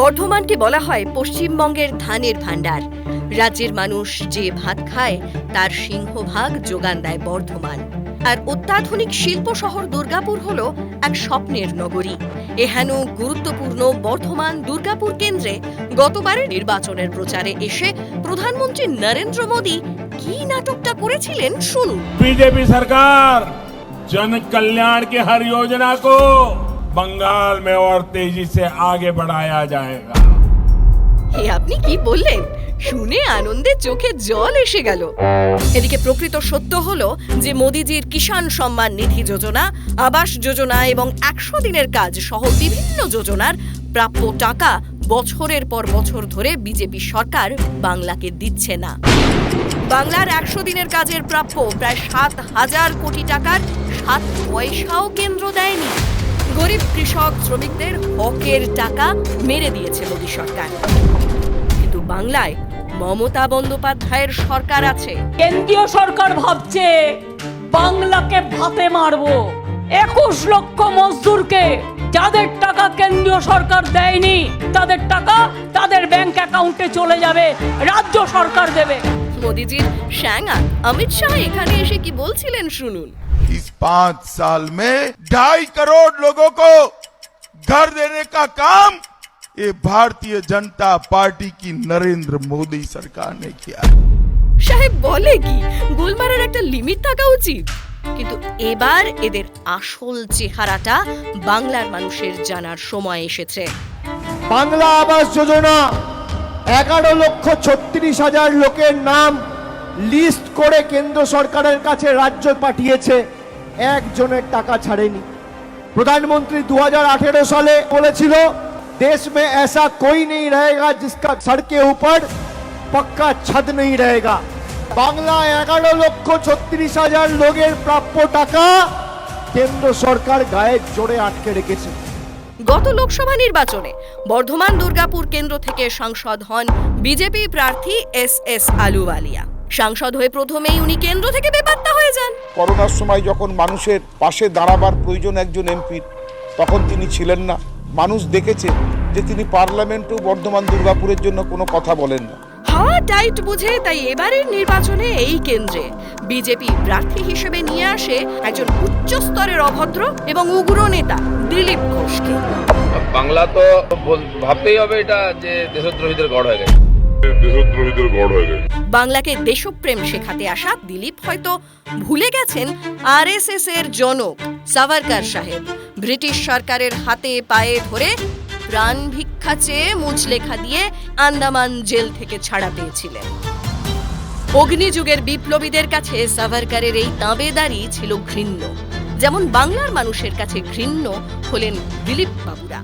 বর্ধমানকে বলা হয় পশ্চিমবঙ্গের ধানের ভাণ্ডার। রাজ্যের মানুষ যে ভাত খায়, তার সিংহভাগ যোগান দেয় বর্ধমান। আর অত্যাধুনিক শিল্প শহর দুর্গাপুর হল এক স্বপ্নের নগরী। এহেন গুরুত্বপূর্ণ বর্ধমান দুর্গাপুর কেন্দ্রে গতবারের নির্বাচনের প্রচারে এসে প্রধানমন্ত্রী নরেন্দ্র মোদী কি নাটকটা করেছিলেন শুনুন। বিজেপি সরকার জনকল্যাণ কে হর যোজনা কো बंगाल में और तेजी से आगे बढ़ाया जाएगा হে আপনি কি বললেন শুনে আনন্দে চোখে জল এসে গেল এদিকে প্রকৃত সত্য হলো যে মোদিজির কিষাণ সম্মান নিধি যোজনা আবাস যোজনা এবং একশো দিনের কাজ সহ বিভিন্ন যোজনার প্রাপ্য টাকা বছরের পর বছর ধরে বিজেপি সরকার বাংলাকে দিচ্ছে না বাংলার একশো দিনের কাজের প্রাপ্য প্রায় সাত হাজার কোটি টাকার সাত পয়সাও কেন্দ্র দেয়নি গরিব কৃষক শ্রমিকদের হকের টাকা মেরে দিয়েছে মোদী সরকার। কিন্তু বাংলায় মমতা বন্দ্যোপাধ্যায়ের সরকার আছে। কেন্দ্রীয় সরকার ভাবছে বাংলাকে ভাতে মারবো। একুশ লক্ষ মজদুরকে যাদের টাকা কেন্দ্রীয় সরকার দেয়নি তাদের টাকা তাদের ব্যাংক অ্যাকাউন্টে চলে যাবে রাজ্য সরকার দেবে। মোদিজির শ্যাঙা অমিত শাহ এখানে এসে কি বলছিলেন শুনুন। इस पांच साल में ढाई करोड़ लोगों को घर देने का काम ये भारतीय जनता पार्टी की नरेंद्र मोदी सरकार ने किया है সাহেব বলে কি গোলমারার একটা লিমিট থাকা উচিত কিন্তু এবার এদের আসল চেহারাটা বাংলার মানুষের জানার সময় এসেছে বাংলা আবাস যোজনা এগারো লক্ষ ছত্রিশ হাজার লোকের নাম লিস্ট করে কেন্দ্র সরকারের কাছে রাজ্য পাঠিয়েছে একজনের টাকা ছাড়েনি প্রধানমন্ত্রী দু সালে বলেছিল দেশ में ऐसा कोई नहीं रहेगा जिसका सर के ऊपर पक्का छत नहीं रहेगा বাংলা এগারো লক্ষ ছত্রিশ হাজার লোকের প্রাপ্য টাকা কেন্দ্র সরকার গায়ের জোরে আটকে রেখেছে গত লোকসভা নির্বাচনে বর্ধমান দুর্গাপুর কেন্দ্র থেকে সাংসদ হন বিজেপি প্রার্থী এস এস আলুওয়ালিয়া সাংসদ হয়ে প্রথমেই উনি কেন্দ্র থেকে বেপাত্তা হয়ে যান। করোনার সময় যখন মানুষের পাশে দাঁড়াবার প্রয়োজন একজন এমপির তখন তিনি ছিলেন না। মানুষ দেখেছে যে তিনি পার্লামেন্টেও বর্ধমান দুর্গাপুরের জন্য কোনো কথা বলেন না। হাওয়া টাইট বুঝে তাই এবারের নির্বাচনে এই কেন্দ্রে বিজেপি প্রার্থী হিসেবে নিয়ে আসে একজন উচ্চ স্তরের অভদ্র এবং উগ্র নেতা দিলীপ ঘোষকে। বাংলা তো ভাবতেই হবে এটা যে বাংলাকে দেশপ্রেম শেখাতে আসা দিলীপ হয়তো ভুলে গেছেন আরএসএস এর জনক সাভারকার সাহেব। ব্রিটিশ সরকারের হাতে পায়ে ধরে প্রাণ ভিক্ষা চেয়ে মুচলেখা দিয়ে আন্দামান জেল থেকে ছাড়া পেয়েছিলেন। অগ্নিযুগের বিপ্লবীদের কাছে সাভারকারের এই তাঁবেদারি ছিল ঘৃণ্য। যেমন বাংলার মানুষের কাছে ঘৃণ্য হলেন দিলীপ বাবুরা